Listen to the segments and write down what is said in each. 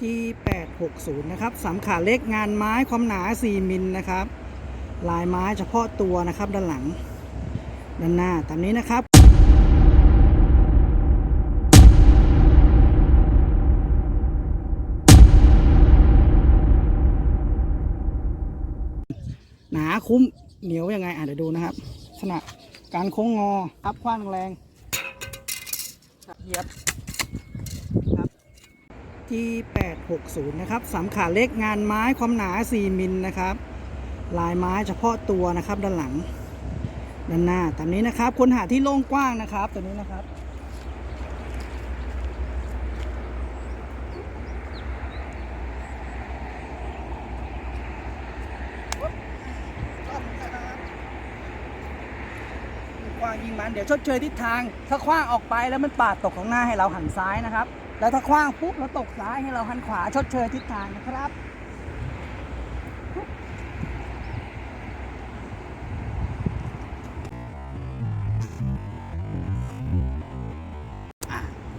G860 นะครับสามขาเล็กงานไม้ความหนา 4 มิลนะครับ ลายไม้เฉพาะตัวนะครับ ด้านหลัง ด้านหน้าตามนี้นะครับหนาคุ้มเหนียวยังไงอะเดี๋ยวดูนะครับลักษณะการโค้งงออัพคว้างแรงเหยียบ G860 นะครับสามขาเล็กงานไม้ความหนา 4 มิลนะครับ ลายไม้เฉพาะตัวนะครับด้านหลัง ด้านหน้าตามนี้นะครับคนหาที่โล่งกว้างนะครับตัวนี้นะครับางยิงมันเดี๋ยวชดเชยทิศทาง ถ้าคว้างออกไปแล้วมันปาดตกของหน้าให้เราหันซ้ายนะครับ แล้วถ้าคว้างปุ๊บแล้วตกซ้ายให้เราหันขวาชดเชยทิศทางนะครับ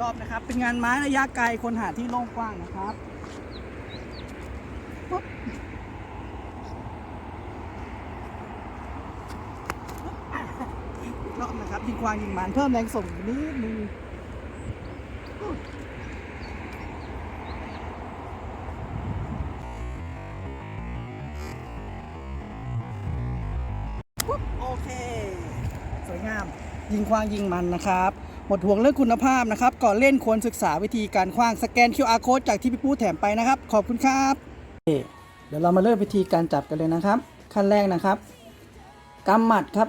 รอบนะครับ เป็นงานไม้ระยะไกลคนหาที่โล่งกว้างนะครับปุ๊บ รอบนะครับยิงควางยิงหมันเพิ่มแรงส่งนิดนึงโอเค สวยงาม ยิงควางยิงมันนะครับ หมดห่วงเรื่องคุณภาพนะครับ ก่อนเล่นควรศึกษาวิธีการควางสแกน QR code จากที่พี่ปู้แถมไปนะครับ ขอบคุณครับเดี๋ยวเรามาเริ่มวิธีการจับกันเลยนะครับ ขั้นแรกนะครับกำหมัดครับ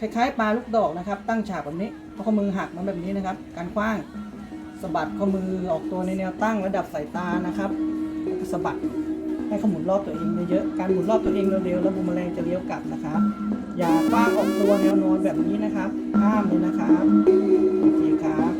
คล้ายๆปลาลูกดอกนะครับ ตั้งฉากแบบนี้เอาข้อมือหักมาแบบนี้นะครับ การคว้างสะบัดข้อมือออกตัวในแนวตั้งระดับสายตานะครับสะบัดให้เขาหมุนรอบตัวเองเยอะๆการหมุนรอบตัวเองเร็วๆแล้วบูมแมลงจะเลี้ยวกลับนะครับ อย่าคว้างออกตัวแนวนอนแบบนี้นะครับห้ามเลยนะครับโอเคครับ